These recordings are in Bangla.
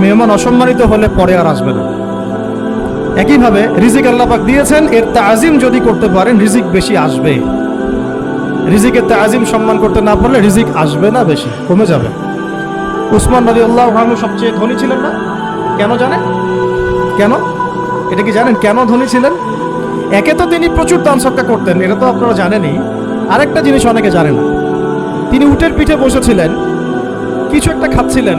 মেহমান অসম্মানিত হলে পরে আর আসবে না। একইভাবে রিজিক আল্লাহ পাক দিয়েছেন, এর তাজিম যদি করতে পারেন, রিজিক বেশি আসবে। রিজিকের তাজিম সম্মান করতে না পারলে রিজিক আসবে না বেশি, কমে যাবে। উসমান নদী আল্লাহ সবচেয়ে ধনী ছিলেন না? কেন জানেন? কেন? এটা কি জানেন? কেন ধনী ছিলেন? একে তো তিনি প্রচুর দান সৎকা করতেন, এটা তো আপনারা জানেনই। আরেকটা জিনিস অনেকে জানে না। তিনি উটের পিঠে বসেছিলেন, কিছু একটা খাচ্ছিলেন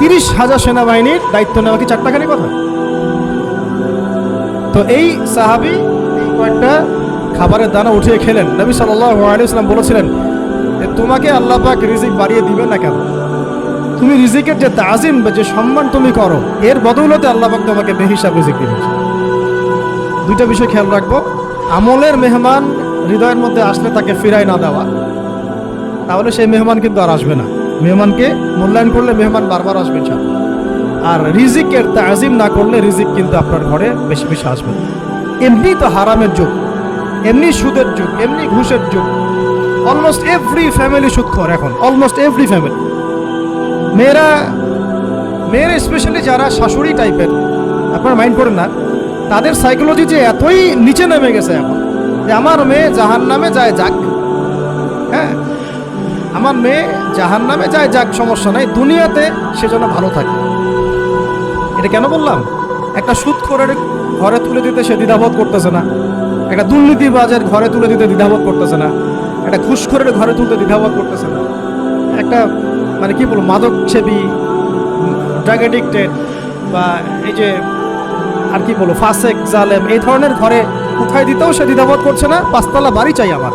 তিরিশ হাজার সেনাবাহিনীর দায়িত্ব নেওয়া কি চারটাখানি কথা? তো এই সাহাবি কয়েকটা খাবারের দানা উঠিয়ে খেলেন। নবী সাল্লাম বলেছিলেন যে, তোমাকে আল্লাহ পাক রিজিক বাড়িয়ে দিবে না কেন? তুমি রিজিকের যে তাজিম বা যে সম্মান তুমি করো, এর বদৌলতে আল্লাহ পাক তোমাকে বেহিসাব রিজিক দিবেন দুইটা বিষয় খেয়াল রাখব। আমলের মেহমান হৃদয়ের মধ্যে আসলে তাকে ফিরাই না দেওয়া। তাহলে সেই মেহমান কিন্তু আর আসবে না। মেহমানকে মূল্যায়ন করলে মেহমান বারবার আসবে ইনশাআল্লাহ। আর রিজিকের তাজিম না করলে রিজিক কিন্তু আপনার ঘরে বেশি বেশি আসবে এমনি তো হারামের যুগ, এমনি সুদের যুগ, এমনি ঘুষের যুগ। অলমোস্ট এভরি ফ্যামিলি সুদখোর এখন অলমোস্ট এভরি ফ্যামিলি মেয়েরা মেয়েরা স্পেশালি যারা শাশুড়ি টাইপের আপনার মাইন্ড করেন না, তাদের সাইকোলজি যে এতই নিচে নেমে গেছে এখন, যে আমার মেয়ে জাহান নামে যায় যাক। হ্যাঁ? আমার মেয়ে জাহান নামে যায়, যাক, সমস্যা নাই। দুনিয়াতে সে যেন ভালো থাকে। এটা কেন বললাম? একটা সুদ করে ঘরে তুলে দিতে সে দ্বিধাবোধ করতেছে না। একটা দুর্নীতিবাজের ঘরে তুলে দিতে দ্বিধাবোধ করতেছে না। একটা ঘুষখোরের ঘরে তুলতে দ্বিধাবোধ করতেছে না। একটা মানে কি বলব মাদক সেবী ড্রাগ এডিক্টেড বা এই যে, আর কি বলব, ফাসেক, জালেম, এই ধরনের ঘরে উঠাই দিতেও সে দ্বিধাবোধ করছে না। পাঁচতলা বাড়ি চাই আমার।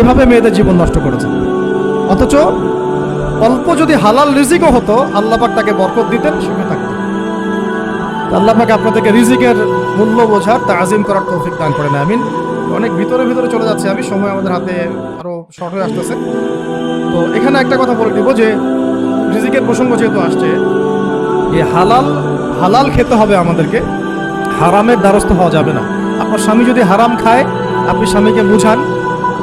এভাবে মেয়েদের জীবন নষ্ট করেছে। অথচ অল্প যদি হালাল রিজিকও হতো, আল্লাপাক তাকে বরকত দিতেন সুখে থাকতেন আল্লাপাক আপনাদেরকে রিজিকের মূল্য বোঝার, তাজিম করার তৌফিক দান করেন, আমিন। অনেক ভিতরে ভিতরে চলে যাচ্ছে, আমি সময় আমাদের হাতে আরও শর্ট হয়ে আসতেছে। তো এখানে একটা কথা বলে দিব যে, রিজিকের প্রসঙ্গ যেহেতু আসছে যে হালাল হালাল খেতে হবে আমাদেরকে, হারামের দ্বারস্থ হওয়া যাবে না। আপনার স্বামী যদি হারাম খায়, আপনি স্বামীকে বুঝান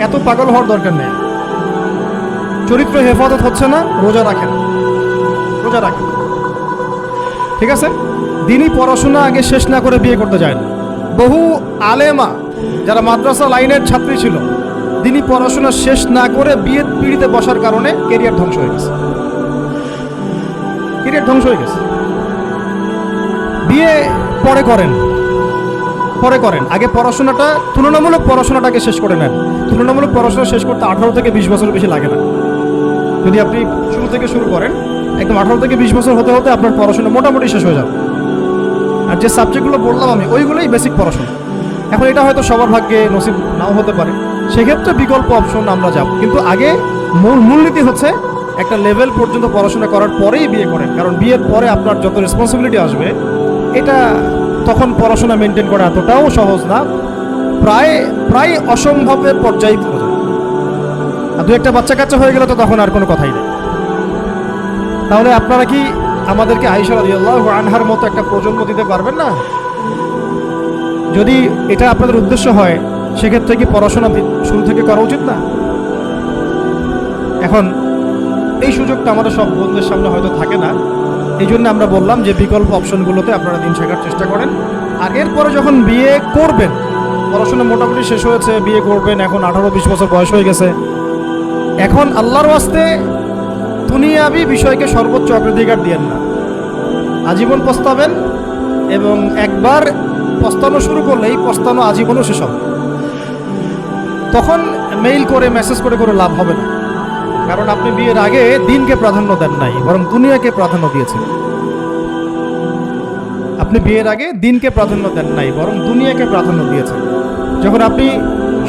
এত পাগল হওয়ার দরকার নেই। চরিত্র হেফাজত হচ্ছে না, রোজা রাখেন। রোজা রাখেন। ঠিক আছে? দিনই পড়াশোনা আগে শেষ না করে বিয়ে করতে যায় না। বহু আলেমা যারা মাদ্রাসা লাইনের ছাত্রী ছিল, দিনই পড়াশোনা শেষ না করে বিয়ে পিড়িতে বসার কারণে কেরিয়ার ধ্বংস হয়ে গেছে। কেরিয়ার ধ্বংস হয়ে গেছে। বিয়ে পরে করেন। পরে করেন। আগে পড়াশোনাটা, তুলনামূলক পড়াশোনাটাকে শেষ করে নেন। তুলনামূলক পড়াশোনা শেষ করতে আঠারো থেকে বিশ বছর বেশি লাগে না। যদি আপনি শুরু থেকে শুরু করেন, একদম আঠারো থেকে বিশ বছর হতে হতে আপনার পড়াশোনা মোটামুটি শেষ হয়ে যাবে। আর যে সাবজেক্টগুলো বললাম আমি, ওইগুলোই বেসিক পড়াশোনা। এখন এটা হয়তো সবার ভাগ্যে নসিব নাও হতে পারে। সেক্ষেত্রে বিকল্প অপশন আমরা যাব। কিন্তু আগে মূল মূলনীতি হচ্ছে, একটা লেভেল পর্যন্ত পড়াশোনা করার পরেই বিয়ে করেন। কারণ বিয়ের পরে আপনার যত রেসপন্সিবিলিটি আসবে, এটা তখন পড়াশোনা মেনটেন করা এতটাও সহজ না। প্রায় প্রায় অসম্ভবের পর্যায়ে আর দু একটা বাচ্চা কাচ্চা হয়ে গেলে তো তখন আর কোনো কথাই নেই। তাহলে আপনারা কি আমাদেরকে আইসা রাদিয়াল্লাহু আনহার মতো একটা প্রজন্ম দিতে পারবেন না? যদি এটা আপনাদের উদ্দেশ্য হয়, সেক্ষেত্রে কি পড়াশোনা শুরু থেকে করা উচিত না? এখন, এই সুযোগটা আমাদের সব বন্ধুদের সামনে হয়তো থাকে না। এই জন্য আমরা বললাম যে বিকল্প অপশনগুলোতে আপনারা দিন শেখার চেষ্টা করেন। আর এরপরে যখন বিয়ে করবেন, পড়াশোনা মোটামুটি শেষ হয়েছে, বিয়ে করবেন, এখন আঠারো বিশ বছর বয়স হয়ে গেছে। এখন আল্লাহর ওয়াস্তে দুনিয়াবি বিষয়কে সর্বোচ্চ অগ্রাধিকার দিয়েন না। আজীবন পস্তাবেন এবং একবার পস্তানো শুরু করলেই পস্তানো আজীবনও শেষ হবে। তখন মেইল করে মেসেজ করে করে লাভ হবে না। কারণ আপনি বিয়ের আগে দিনকে প্রাধান্য দেন নাই, বরং দুনিয়াকে প্রাধান্য দিয়েছেন। আপনি বিয়ের আগে দিনকে প্রাধান্য দেন নাই, বরং দুনিয়াকে প্রাধান্য দিয়েছেন। যখন আপনি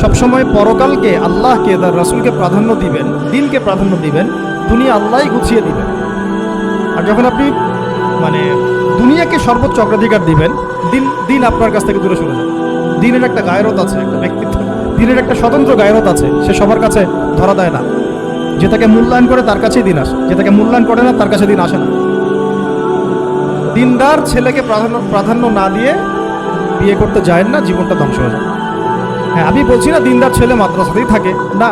সবসময় পরকালকে আল্লাহকে তার রাসূলকে প্রাধান্য দিবেন, দিনকে প্রাধান্য দিবেন, দুনিয়া আল্লাহই গুছিয়ে দিবেন। আর যখন আপনি মানে দুনিয়াকে সর্বোচ্চ অগ্রাধিকার দিবেন, দিন দিন আপনার কাছ থেকে দূরে সরে যাবে। দিনের একটা গায়রত আছে, একটা ব্যক্তিত্ব, দিনের একটা স্বতন্ত্র গায়রত আছে, সে সবার কাছে ধরা দেয় না। যে তাকে মূল্যায়ন করে তার কাছেই দিন আসে। যে তাকে মূল্যায়ন করে না, তার কাছে দিন আসে না। দিনদার ছেলেকে প্রাধান্য প্রাধান্য না দিয়ে বিয়ে করতে যায় না, জীবনটা ধ্বংস হয়ে যায়। হ্যাঁ আমি বলছি না দিনদার ছেলে মাদ্রাসাতেই থাকে। না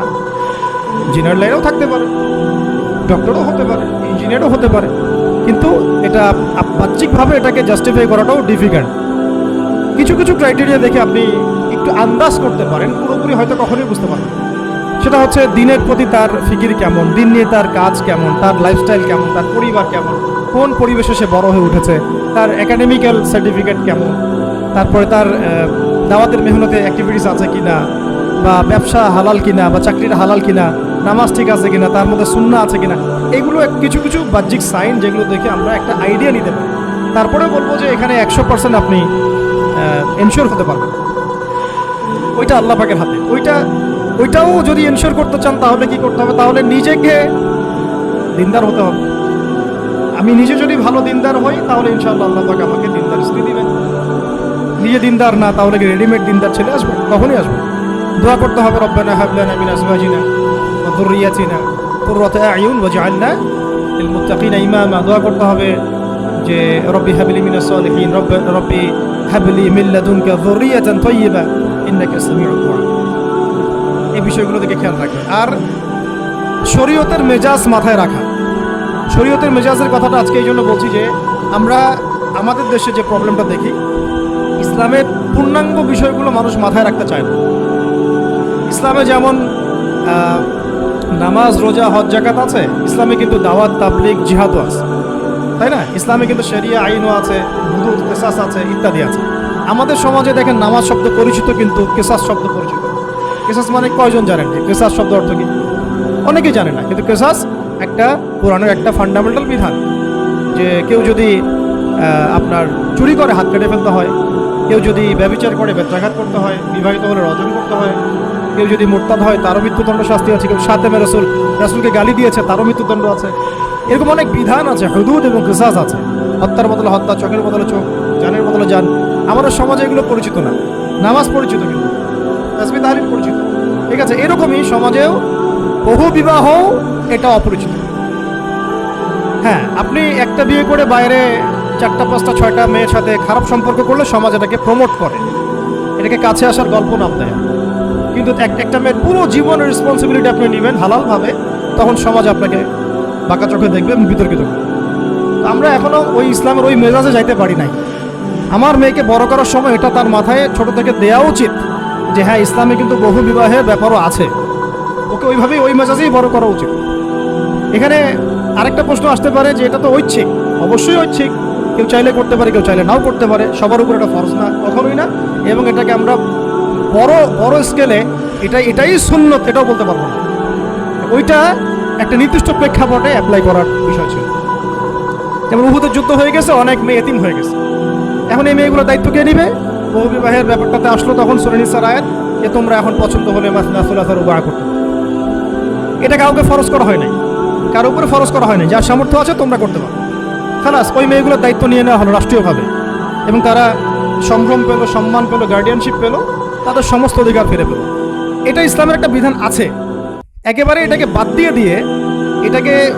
ইঞ্জিনিয়ার লাইনেও থাকতে পারে ডক্টরও হতে পারে ইঞ্জিনিয়ারও হতে পারে। কিন্তু এটা বাহ্যিকভাবে এটাকে জাস্টিফাই করাটাও ডিফিকাল্ট কিছু কিছু ক্রাইটেরিয়া দেখে আপনি একটু আন্দাজ করতে পারেন, পুরোপুরি হয়তো কখনোই বুঝতে পারবেন না। সেটা হচ্ছে দিনের প্রতি তার ফিকির কেমন, দিন নিয়ে তার কাজ কেমন, তার লাইফস্টাইল কেমন, তার পরিবার কেমন, কোন পরিবেশে সে বড় হয়ে উঠেছে, তার একাডেমিক্যাল সার্টিফিকেট কেমন, তারপরে তার দাওয়াতের মেহনতে অ্যাক্টিভিটিস আছে কিনা, বা ব্যবসা হালাল কিনা, বা চাকরিটা হালাল কিনা, নামাজ ঠিক আছে কিনা, তার মধ্যে সুন্না আছে কিনা, এগুলো কিছু কিছু বাহ্যিক সাইন যেগুলো দেখে আমরা একটা আইডিয়া নিতে পারি। তারপরে বলব যে এখানে একশো পার্সেন্ট আপনি এনশিওর হতে পারবেন। ওইটা আল্লাহ পাকের হাতে। ওইটা ওইটাও যদি এনশিওর করতে চান, তাহলে কি করতে হবে? তাহলে নিজেকে দিনদার হতে হবে। আমি নিজে যদি ভালো দিনদার হই, তাহলে ইনশাআল্লাহ আল্লাহ আমাকে দিনদার স্ত্রী দিবেন। নিজে দিনদার না, তাহলে কি রেডিমেড দিনদার ছেলে আসবে? কখনই আসবে দোয়া করতে হবে, রব্বানা হাবলানা মিন আজওয়াজিনা ওয়া যুররিয়াতিনা কুররাতা আয়ুন ওয়াজআলনা লিল মুত্তাকিনা ইমামা। দোয়া করতে হবে যে, রব্বি হাবলি মিনাস সালিহিন, রব্ব, রব্বি হাবলি মিল্লাদুনকা যুররিয়াতান তাইয়্যিবা ইন্নাকা সামিউদ দুআ এই বিষয়গুলো দিকে খেয়াল রাখবেন আর শরীয়তের মেজাজ মাথায় রাখা। শরীয়তের মেজাজের কথাটা আজকে এই জন্য বলছি যে, আমরা আমাদের দেশে যে প্রবলেমটা দেখি, ইসলামের পূর্ণাঙ্গ বিষয়গুলো মানুষ মাথায় রাখতে চায় না। ইসলামে যেমন নামাজ, রোজা, হজ জাকাত আছে, ইসলামে কিন্তু দাওয়াত, তাবলিগ, জিহাদও আছে। তাই না? ইসলামে কিন্তু শরিয়া আইনও আছে, হুদুদ, কেসাস আছে, ইত্যাদি আছে। আমাদের সমাজে দেখেন, নামাজ শব্দ পরিচিত কিন্তু কেসাস শব্দ পরিচিত। কেসাস মানে কয়জন জানেন? যে কেসাস শব্দ অর্থ কি? অনেকেই জানে না, কিন্তু কেসাস একটা কোরআনের একটা ফান্ডামেন্টাল বিধান যে কেউ যদি আপনার চুরি করে, হাত কেটে ফেলতে হয়, কেউ যদি ব্যবচার করে, বেত্রাঘাত করতে হয়, বিবাহিত হলে রজন করতে হয়, কেউ যদি মোরতাদ হয়, তারও মৃত্যুদণ্ড শাস্তি আছে, কেউ সাতেমে রসুল, রাসুলকে গালি দিয়েছে, তারও মৃত্যুদণ্ড আছে। এরকম অনেক বিধান আছে, হুদুদ এবং কেসাস আছে। হত্যার বদলে হত্যা, চোখের বদলে চোখ, জানের বদলে জান। আমাদের সমাজে এগুলো পরিচিত না, নামাজ পরিচিত কিন্তু। তাসবি পরিচিত। ঠিক আছে, এরকমই সমাজেও বহু বিবাহ এটা অপরিচিত। হ্যাঁ আপনি একটা বিয়ে করে বাইরে চারটা, পাঁচটা, ছয়টা মেয়ের সাথে খারাপ সম্পর্ক করলে সমাজ এটাকে প্রমোট করে। এটাকে কাছে আসার গল্প নাম দেয়। কিন্তু এক- একটা মেয়ের পুরো জীবনের রেসপন্সিবিলিটি আপনি নেবেন হালালভাবে, তখন সমাজ আপনাকে বাঁকা চোখে দেখবে এবং বিতর্কিত আমরা এখনও ওই ইসলামের ওই মেজাজে যাইতে পারি নাই। আমার মেয়েকে বড় করার সময় এটা তার মাথায় ছোট থেকে দেওয়া উচিত। যে হ্যাঁ ইসলামে কিন্তু বহু বিবাহের ব্যাপারও আছে। ওকে ওইভাবেই ওই মেজাজেই বড় করা উচিত। এখানে আরেকটা প্রশ্ন আসতে পারে যে এটা তো ঐচ্ছিক। অবশ্যই ঐচ্ছিক। কেউ চাইলে করতে পারে, কেউ চাইলে নাও করতে পারে। সবার উপর এটা ফরজ না, কখনোই না। এবং এটাকে আমরা বড় বড় স্কেলে এটা, এটাই সুন্নত, এটাও বলতে পারব না। ওইটা একটা নির্দিষ্ট প্রেক্ষাপটে অ্যাপ্লাই করার বিষয় ছিল। যেমন উহুদের যুদ্ধ হয়ে গেছে, অনেক মেয়ে এতিম হয়ে গেছে। এখন এই মেয়েগুলো দায়িত্ব কে নিবে? বহু বিবাহের ব্যাপারটাতে আসলো তখন সুরানিসার আয়াত, যে তোমরা এখন পছন্দ হলে মাসনাসুলাসার উবাহ করতে। এটা কাউকে ফরজ করা হয় নাই। কার উপরে ফরজ করা হয় নাই। যার সামর্থ্য আছে তোমরা করতে পারো। খালাস, ওই মেয়েগুলোর দায়িত্ব নিয়ে নেওয়া হলো রাষ্ট্রীয়ভাবে। এবং তারা সম্ভ্রম পেল, সম্মান পেল গার্ডিয়ানশিপ পেল, তাদের সমস্ত অধিকার ফিরে পেল। এটা ইসলামের একটা বিধান আছে। একেবারে এটাকে বাদ দিয়ে দিয়ে এটাকে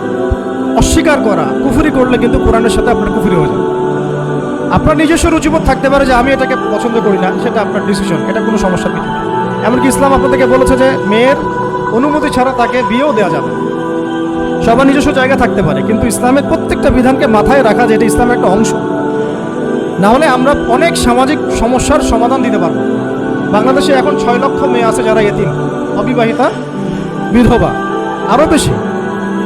অস্বীকার করা, কুফুরি করলে কিন্তু কোরআনের সাথে আপনার কুফুরি হয়ে যাবে। আপনার নিজস্ব রুচিবোধ থাকতে পারে যে আমি এটাকে পছন্দ করি না, সেটা আপনার ডিসিশন এটা কোনো সমস্যা কিছু না এমনকি ইসলাম আপনাদেরকে বলেছে যে মেয়ের অনুমতি ছাড়া তাকে বিয়েও দেওয়া যাবে সবার নিজস্ব জায়গা থাকতে পারে, কিন্তু ইসলামের প্রত্যেকটা বিধানকে মাথায় রাখা যেটা ইসলামের একটা অংশ। না হলে আমরা অনেক সামাজিক সমস্যার সমাধান দিতে পারব। বাংলাদেশে এখন ছয় লক্ষ মেয়ে আছে যারা এতিম, অবিবাহিতা, বিধবা, আরও বেশি।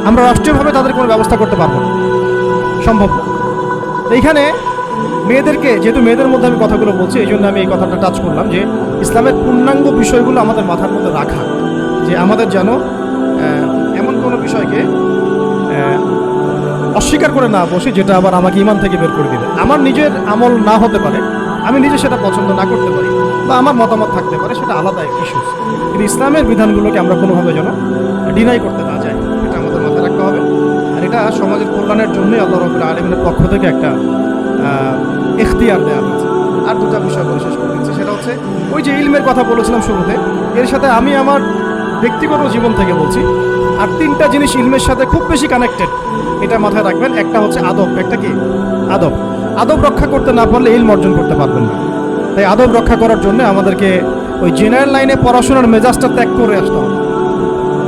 আমরা রাষ্ট্রীয়ভাবে তাদের কোনো ব্যবস্থা করতে পারব না। সম্ভব এইখানে মেয়েদেরকে, যেহেতু মেয়েদের মধ্যে আমি কথাগুলো বলছি, এই জন্য আমি এই কথাটা টাচ করলাম যে ইসলামের পূর্ণাঙ্গ বিষয়গুলো আমাদের মাথার মধ্যে রাখা, যে আমাদের যেন এমন কোনো বিষয়কে অস্বীকার করে না বসে, যেটা আবার আমাকে ইমান থেকে বের করে দিবে। আমার নিজের আমল না হতে পারে, আমি নিজে সেটা পছন্দ না করতে পারি, বা আমার মতামত থাকতে পারে, সেটা আলাদা ইস্যুস কিন্তু ইসলামের বিধানগুলোকে আমরা কোনোভাবে যেন ডিনাই করতে না যাই, এটা আমাদের মাথায় রাখতে হবে। আর এটা সমাজের কল্যাণের জন্যই আল্লাহ রবুল আলমিনের পক্ষ থেকে একটা এখতিয়ার দেওয়া হয়েছে। আর দুটা বিষয় বলে শেষ করে সেটা হচ্ছে, ওই যে ইলমের কথা বলেছিলাম শুরুতে, এর সাথে আমি আমার ব্যক্তিগত জীবন থেকে বলছি, আর তিনটা জিনিস ইলমের সাথে খুব বেশি কানেক্টেড এটা মাথায় রাখবেন। একটা হচ্ছে আদব, একটা কি? আদব। আদব রক্ষা করতে না পারলে ইলম অর্জন করতে পারবেন না। তাই আদব রক্ষা করার জন্য আমাদেরকে ওই জেনারেল লাইনে পড়াশোনার মেজাজটা ত্যাগ করে আসতে হবে।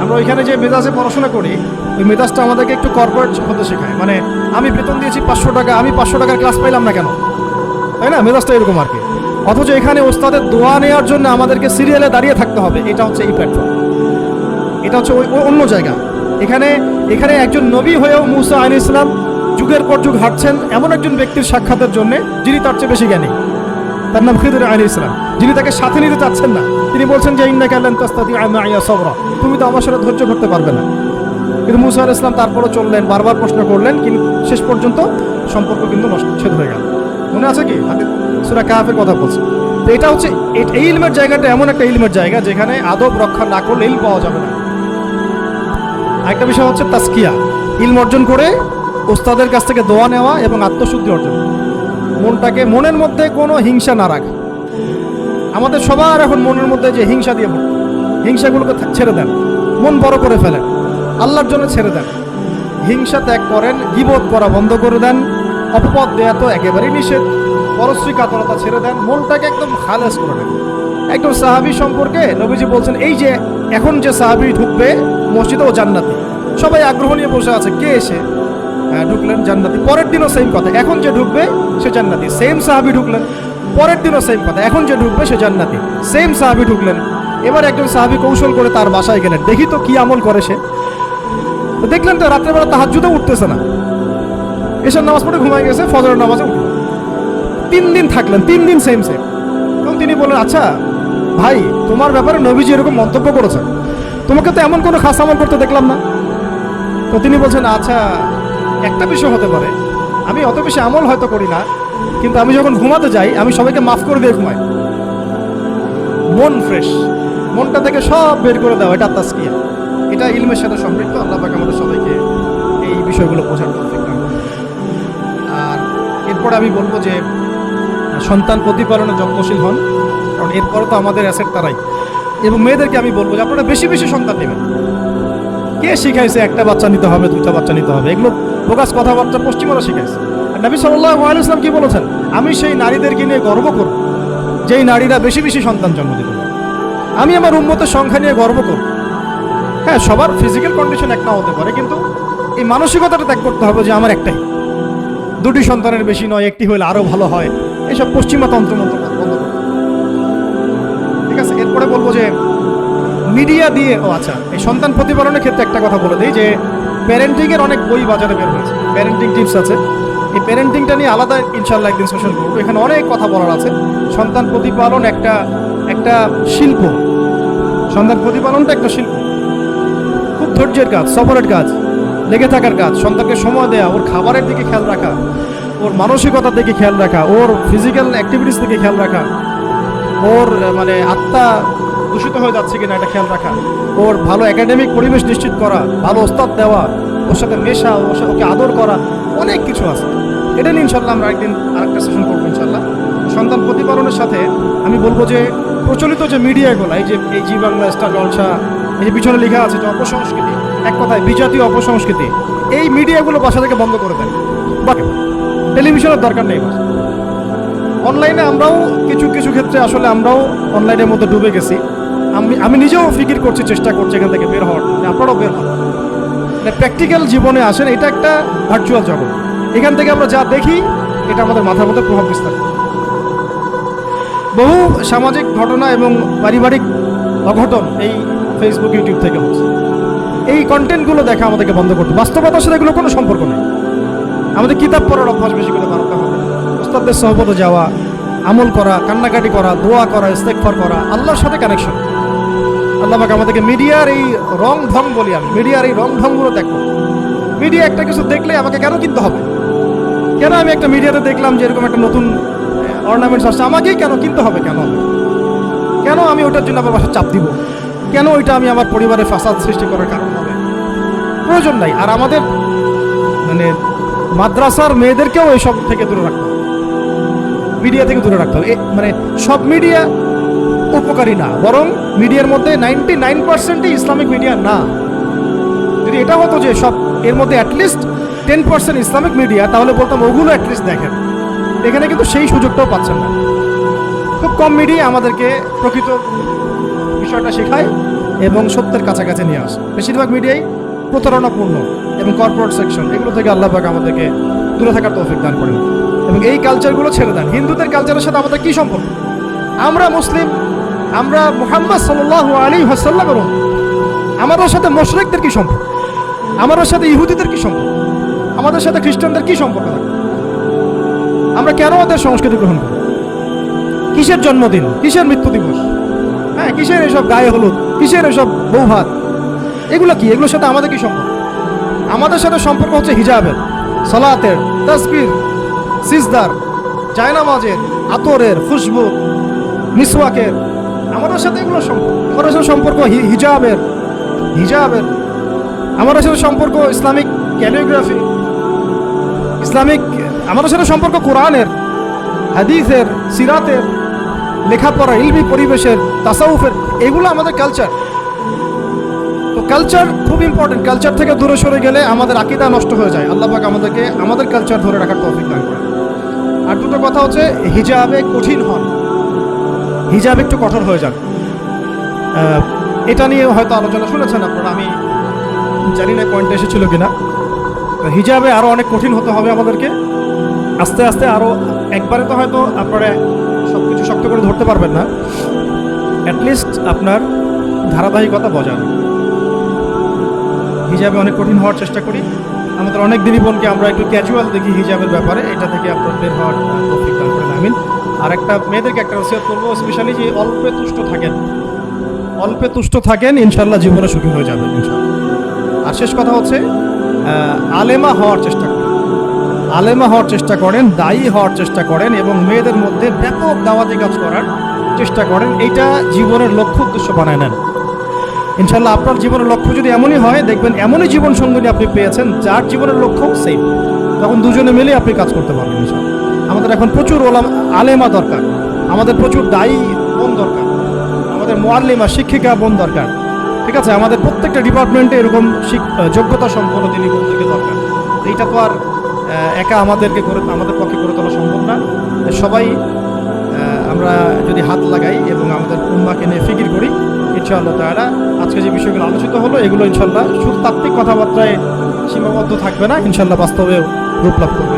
আমরা ওইখানে যে মেজাজে পড়াশোনা করি ওই মেজাজটা আমাদেরকে একটু কর্পোরেট হতে শেখায়। মানে আমি বেতন দিয়েছি পাঁচশো টাকা, আমি পাঁচশো টাকার ক্লাস পাইলাম না কেন? তাই না? মেজাজটা এরকম আর কি। অথচ এখানে ওস্তাদের দোয়া নেওয়ার জন্য আমাদেরকে সিরিয়ালে দাঁড়িয়ে থাকতে হবে। এটা হচ্ছে এই প্ল্যাটফর্ম এটা হচ্ছে ওই অন্য জায়গা। এখানে এখানে একজন নবী হয়েও মুসা আইন ইসলাম যুগের পর যুগ হাঁটছেন এমন একজন ব্যক্তির সাক্ষাতের জন্য যিনি তার চেয়ে বেশি জ্ঞানী। তার নাম খিদুর আলী ইসলাম যিনি তাকে সাথে নিতে চাচ্ছেন না। তিনি বলছেন যে ইন্না কাল্লান তুমি তো আমার সাথে ধৈর্য করতে পারবে না। কিন্তু মুসা আল ইসলাম তারপরও চললেন, বারবার প্রশ্ন করলেন, কিন্তু শেষ পর্যন্ত সম্পর্ক কিন্তু নষ্ট, ছেদ হয়ে গেল। মনে আছে কি? সুরা কাহাফের কথা বলছে। তো এটা হচ্ছে এই ইলমের জায়গাটা এমন একটা ইলমের জায়গা যেখানে আদব রক্ষা না করলে ইল পাওয়া যাবে না। আরেকটা বিষয় হচ্ছে তাস্কিয়া ইলম অর্জন করে ওস্তাদের কাছ থেকে দোয়া নেওয়া এবং আত্মশুদ্ধি অর্জন। মনটাকে মনের মধ্যে কোনো হিংসা না রাখা। আমাদের সবার এখন মনের মধ্যে যে হিংসা দিয়ে হিংসাগুলোকে ছেড়ে দেন। মন বড় করে ফেলেন। আল্লাহর জন্য ছেড়ে দেন। হিংসা ত্যাগ করেন গিবোধ করা বন্ধ করে দেন অপপদ দেয়া তো একেবারেই নিষেধ। পরশ্রী কাতরতা ছেড়ে দেন মনটাকে একদম খালেস করে নেন একদম সাহাবি সম্পর্কে নবীজি বলছেন এই যে এখন যে সাহাবি ঢুকবে মসজিদে ও জান্নাতি। সবাই আগ্রহ নিয়ে বসে আছে কে এসে আহ, ঢুকলেন জান্নাতি। পরের দিনও সেম কথা এখন যে ঢুকবে সে জান্নাতি। সেম সাহাবি ঢুকলেন। পরের দিনও সেম কথা এখন যে ঢুকবে সে জান্নাতি। সেম সাহাবি ঢুকলেন। এবার একজন সাহাবি কৌশল করে তার বাসায় গেলেন। দেখি তো কি আমল করে সে। দেখলেন তো রাত্রেবেলা তাহাজ্জুদও উঠতেছে না। এসব নামাজ পড়ে ঘুমাই গেছে, ফজরের নামাজে উঠল তিন দিন থাকলেন, তিন দিন সেম সেম তখন তিনি বললেন আচ্ছা ভাই, তোমার ব্যাপারে নবীজি এরকম মন্তব্য করেছেন। তোমাকে তো এমন কোনো খাস আমল করতে দেখলাম না। তো তিনি বলছেন আচ্ছা একটা বিষয় হতে পারে। আমি অত বেশি আমল হয়তো করি না, কিন্তু আমি যখন ঘুমাতে যাই, আমি সবাইকে মাফ করে দিয়ে ঘুমাই। মন ফ্রেশ মনটা থেকে সব বের করে দেওয়া এটা তাস্কিয়া এটা ইলমের সাথে সমৃদ্ধ আল্লাহ পাক আমাদের সবাইকে এই বিষয়গুলো বোঝার দান আর এরপরে আমি বলব যে, সন্তান প্রতিপালনে যত্নশীল হন, কারণ এরপরে তো আমাদের অ্যাসেট তারাই। এবং মেয়েদেরকে আমি বলব যে, আপনারা বেশি বেশি সন্তান নেবেন। কে শিখাইছে একটা বাচ্চা নিতে হবে দুটা বাচ্চা নিতে হবে? এগুলো প্রকাশ কথাবার্তা পশ্চিমারা শিখাইছে। আর নবী সাল্লাহ ইসলাম কি বলেছেন? আমি সেই নারীদেরকে নিয়ে গর্ব করব। যেই নারীরা বেশি বেশি সন্তান জন্ম দিল আমি আমার উন্মতের সংখ্যা নিয়ে গর্ব করব। হ্যাঁ সবার ফিজিক্যাল কন্ডিশন এক না হতে পারে, কিন্তু এই মানসিকতাটা ত্যাগ করতে হবে যে আমার একটাই। দুটি সন্তানের বেশি নয়, একটি হলে আরও ভালো হয়। এসব পশ্চিমা তন্ত্রমন্ত্র বন্ধ ঠিক আছে? এরপরে বলব যে মিডিয়া দিয়ে, ও আচ্ছা এই সন্তান প্রতিপালনের ক্ষেত্রে একটা কথা বলে দিই যে প্যারেন্টিং এর অনেক বই বাজারে বের হয়েছে। প্যারেন্টিং টিপস আছে। এই প্যারেন্টিংটা নিয়ে আলাদা ইনশাল্লাহ একদিন সোশ্যাল করব। এখানে অনেক কথা বলার আছে। সন্তান প্রতিপালন একটা একটা শিল্প। সন্তান প্রতিপালনটা একটা শিল্প। ধৈর্যের কাজ সফরের কাজ, লেগে থাকার কাজ, সন্তানকে সময় দেওয়া ওর খাবারের দিকে খেয়াল রাখা, ওর মানসিকতার দিকে খেয়াল রাখা, ওর ফিজিক্যাল অ্যাক্টিভিটিস দিকে খেয়াল রাখা, ওর মানে আত্মা দূষিত হয়ে যাচ্ছে কিনা এটা খেয়াল রাখা, ওর ভালো একাডেমিক পরিবেশ নিশ্চিত করা, ভালো ওস্তাদ দেওয়া, ওর সাথে মেশা, ওর সাথে ওকে আদর করা, অনেক কিছু আছে। এটা নিয়ে ইনশাল্লাহ আমরা একদিন আরেকটা সেশন করব ইনশাল্লাহ সন্তান প্রতিপালনের সাথে আমি বলব যে প্রচলিত যে মিডিয়াগুলো এই যে এই জি বাংলা স্টার জলসা এই যে পিছনে লেখা আছে যে অপসংস্কৃতি, এক কথায় বিজাতীয় অপসংস্কৃতি, এই মিডিয়াগুলো বাসা থেকে বন্ধ করে দেন বাট টেলিভিশনের দরকার নেই বাসা। অনলাইনে আমরাও কিছু কিছু ক্ষেত্রে আসলে আমরাও অনলাইনের মধ্যে ডুবে গেছি। আমি আমি নিজেও ফিকির করছি, চেষ্টা করছি এখান থেকে বের হওয়ার আপনারাও বের হন। মানে প্র্যাকটিক্যাল জীবনে আসেন, এটা একটা ভার্চুয়াল জগৎ। এখান থেকে আমরা যা দেখি, এটা আমাদের মাথার মধ্যে প্রভাব বিস্তার বহু সামাজিক ঘটনা এবং পারিবারিক অঘটন এই ফেসবুক ইউটিউব থেকে হচ্ছে। এই কন্টেন্টগুলো দেখা আমাদেরকে বন্ধ করতে। বাস্তবতার সাথে এগুলো কোনো সম্পর্ক নেই। আমাদের কিতাব পড়ার অভ্যাস বেশি করে বাড়াতে হবে। ওস্তাদদের সহবতে যাওয়া, আমল করা, কান্নাকাটি করা, দোয়া করা ইস্তেকফার করা, আল্লাহর সাথে কানেকশন আল্লাহ পাক আমাদেরকে মিডিয়ার এই রং ঢং বলি আমি, মিডিয়ার এই রং ঢংগুলো দেখো মিডিয়া একটা কিছু দেখলে আমাকে কেন কিনতে হবে? কেন আমি একটা মিডিয়াতে দেখলাম যে এরকম একটা নতুন অর্নামেন্টস আসছে, আমাকেই কেন কিনতে হবে কেন? কেন আমি ওটার জন্য আমার বাসা চাপ দিব? কেন ওইটা আমি আমার পরিবারে ফাসাদ সৃষ্টি করার কারণ হবে? প্রয়োজন নাই। আর আমাদের মানে মাদ্রাসার মেয়েদেরকেও এইসব থেকে দূরে রাখতে হবে। মিডিয়া থেকে দূরে রাখতে হবে। মানে সব মিডিয়া উপকারী না। বরং মিডিয়ার মধ্যে নাইনটি নাইন পার্সেন্টই ইসলামিক মিডিয়া না। যদি এটা হতো যে সব, এর মধ্যে at least ten percent Islamic media, তাহলে বলতাম ওগুলো অ্যাটলিস্ট দেখেন। এখানে কিন্তু সেই সুযোগটাও পাচ্ছেন না। খুব কম মিডিয়া আমাদেরকে প্রকৃত বিষয়টা শেখায় এবং সত্যের কাছাকাছি নিয়ে আসে। বেশিরভাগ মিডিয়াই প্রতারণাপূর্ণ এবং কর্পোরেট সেকশন এগুলো থেকে আল্লাহ আমাদেরকে দূরে থাকার তৌফিক দান করেন। এবং এই কালচারগুলো ছেড়ে দেন। হিন্দুদের কালচারের সাথে আমাদের কি সম্পর্ক? আমরা মুসলিম, আমরা মোহাম্মদ সাল্লাহ আলী হাসাল্লামের। আমাদের সাথে মোশরেকদের কি সম্পর্ক? আমাদের সাথে ইহুদিদের কি সম্পর্ক? আমাদের সাথে খ্রিস্টানদের কি সম্পর্ক? থাকে আমরা কেন ওদের সংস্কৃতি গ্রহণ করি? কিসের জন্মদিন? কিসের মৃত্যু দিবস? হ্যাঁ কিসের এসব গায়ে হলুদ? কিসের এসব বৌভাত? এগুলো কি? এগুলোর সাথে আমাদের কি সম্পর্ক? আমাদের সাথে সম্পর্ক হচ্ছে হিজাবের, সলাতের, তসবির, সিজদার, জায়নামাজের, আতরের, খুশবু, মিসওয়াকের। আমাদের সাথে এগুলো সম্পর্ক। আমাদের সাথে সম্পর্ক হিজাবের হিজাবের। আমাদের সাথে সম্পর্ক ইসলামিক ক্যালিওগ্রাফি ইসলামিক আমাদের সাথে সম্পর্ক কোরআনের, হাদিসের, সিরাতের। লেখাপড়া, ইলমি পরিবেশের, তাসাউফের, এগুলো আমাদের কালচার তো কালচার খুব ইম্পর্টেন্ট কালচার থেকে দূরে সরে গেলে আমাদের আকিদা নষ্ট হয়ে যায়। আল্লাপাক আমাদেরকে, আমাদের কালচার ধরে রাখার তৌফিক দান করেন। আর দুটো কথা হচ্ছে, হিজাবে কঠিন হন। হিজাব একটু কঠোর হয়ে যান। এটা নিয়ে হয়তো আলোচনা শুনেছেন আপনারা, আমি জানি না পয়েন্ট এসেছিল কিনা। হিজাবে আরও অনেক কঠিন হতে হবে আমাদেরকে। আস্তে আস্তে আরও একবারে তো হয়তো আপনারা করে ধরতে পারবেন না। অ্যাটলিস্ট আপনার ধারাবাহিকতা বজায়। হিজাবে অনেক কঠিন হওয়ার চেষ্টা করি। আমাদের অনেক দিনই বোনকে আমরা একটু ক্যাজুয়াল দেখি হিজাবের ব্যাপারে। এটা থেকে আপনার বের হওয়ার তৌফিক দান করেন, আমিন। আর একটা মেয়েদেরকে একটা নসিহত করব স্পেশালি যে অল্পে তুষ্ট থাকেন। অল্পে তুষ্ট থাকেন ইনশাল্লাহ জীবনে সুখী হয়ে যাবেন ইনশাল্লাহ আর শেষ কথা হচ্ছে আলেমা হওয়ার চেষ্টা আলেমা হওয়ার চেষ্টা করেন, দায়ী হওয়ার চেষ্টা করেন এবং মেয়েদের মধ্যে ব্যাপক দাওয়াতি কাজ করার চেষ্টা করেন। এইটা জীবনের লক্ষ্য উদ্দেশ্য বানায় নেন। ইনশাল্লাহ আপনার জীবনের লক্ষ্য যদি এমনই হয়, দেখবেন এমনই জীবন সঙ্গী আপনি পেয়েছেন, যার জীবনের লক্ষ্য সেম তখন দুজনে মিলে আপনি কাজ করতে পারবেন আমাদের এখন প্রচুর ওলাম, আলেমা দরকার। আমাদের প্রচুর দায়ী বোন দরকার। আমাদের মোয়াল্লিমা, শিক্ষিকা বোন দরকার। ঠিক আছে? আমাদের প্রত্যেকটা ডিপার্টমেন্টে এরকম যোগ্যতা সম্পন্ন তিনি দরকার। এইটা তো একা আমাদেরকে করে আমাদের পক্ষে করে তোলা সম্ভব না। সবাই আমরা যদি হাত লাগাই এবং আমাদের উম্মাকে নিয়ে ফিকির করি, ইনশাআল্লাহ তারা আজকে যে বিষয়গুলো আলোচিত হলো, এগুলো ইনশাল্লাহ শুধু তাত্ত্বিক কথাবার্তায় সীমাবদ্ধ থাকবে না। ইনশাল্লাহ বাস্তবেও রূপ লাভ করবে।